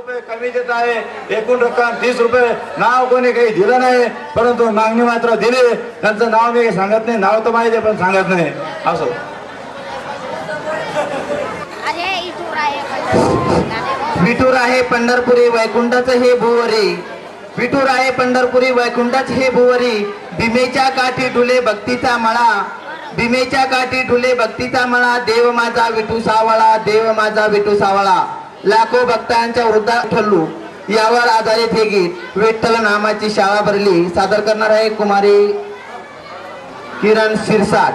रुपये कमी देत आहे. एकूण रक्कम तीस रुपये. नाव कोणी काही दिलं नाही परंतु मागणी मात्र दिली. त्यांचं नाव मी काही सांगत नाही नाव तर माहिती पण सांगत नाही. असो. विठूर आहे पंढरपुरी वैकुंठाचं हे भुवरी. विठूर आहे पंढरपुरी वैकुंठाच हे भुवरी. भीमेच्या काठी डुले भक्तीचा मळा. भीमेच्या काठी डुले भक्तीचा मळा. देव माझा विठू सावळा देव माझा विठू सावळा. लाखो भक्तांच्या वृद्धा ठरलू. यावर आधारित हे गीत विठ्ठल नामाची शाळा भरली. सादर करणार आहे कुमारी किरण शिरसाट.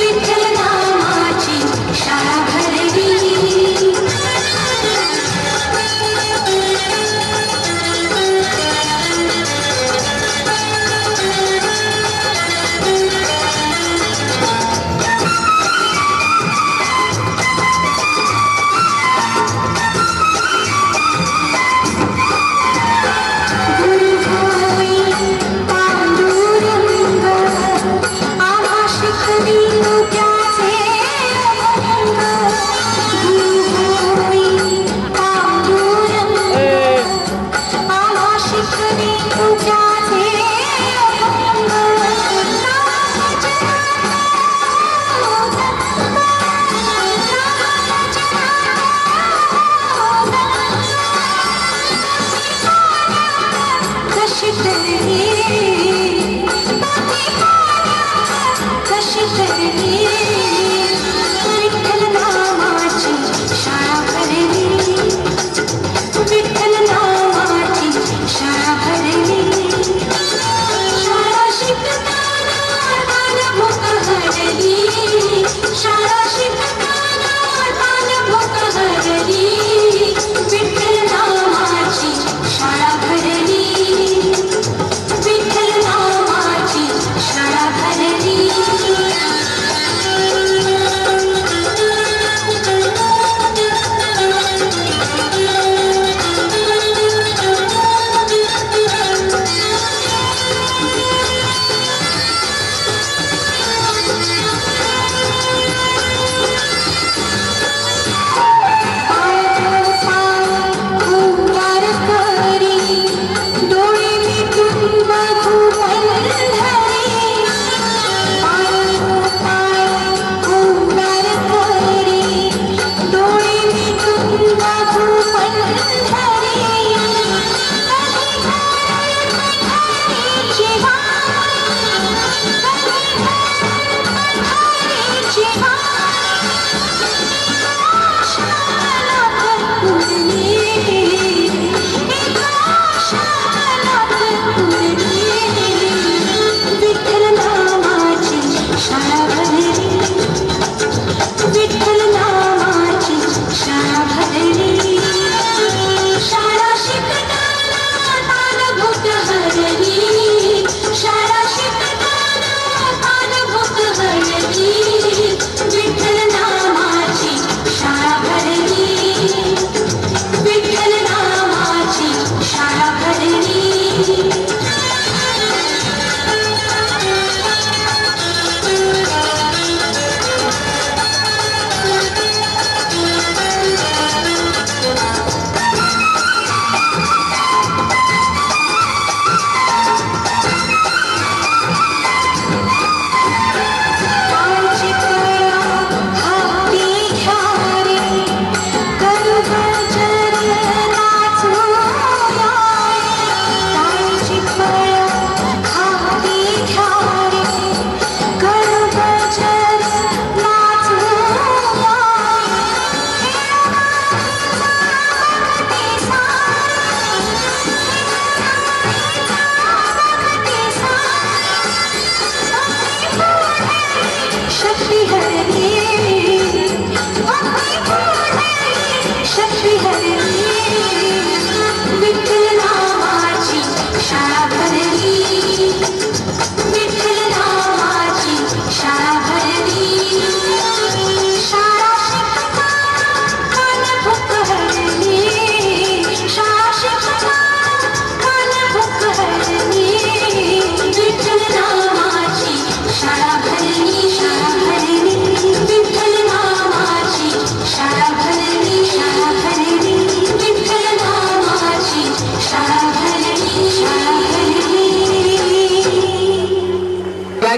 विठ्ठल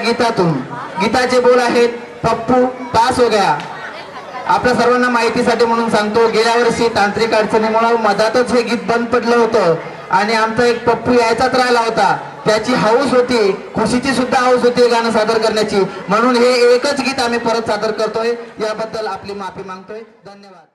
गीतातून. गीताचे बोल आहेत पप्पू पास हो गया. आपल्या सर्वांना माहितीसाठी म्हणून सांगतो गेल्या वर्षी तांत्रिक अडचणीमुळे मधातच हे गीत बंद पडलं होतं आणि आमचा एक पप्पू यायचाच राहिला होता. त्याची हाऊस होती खुशीची सुद्धा हाऊस होती हे गाणं सादर करण्याची. म्हणून हे एकच गीत आम्ही परत सादर करतोय. याबद्दल आपली माफी मागतोय. धन्यवाद.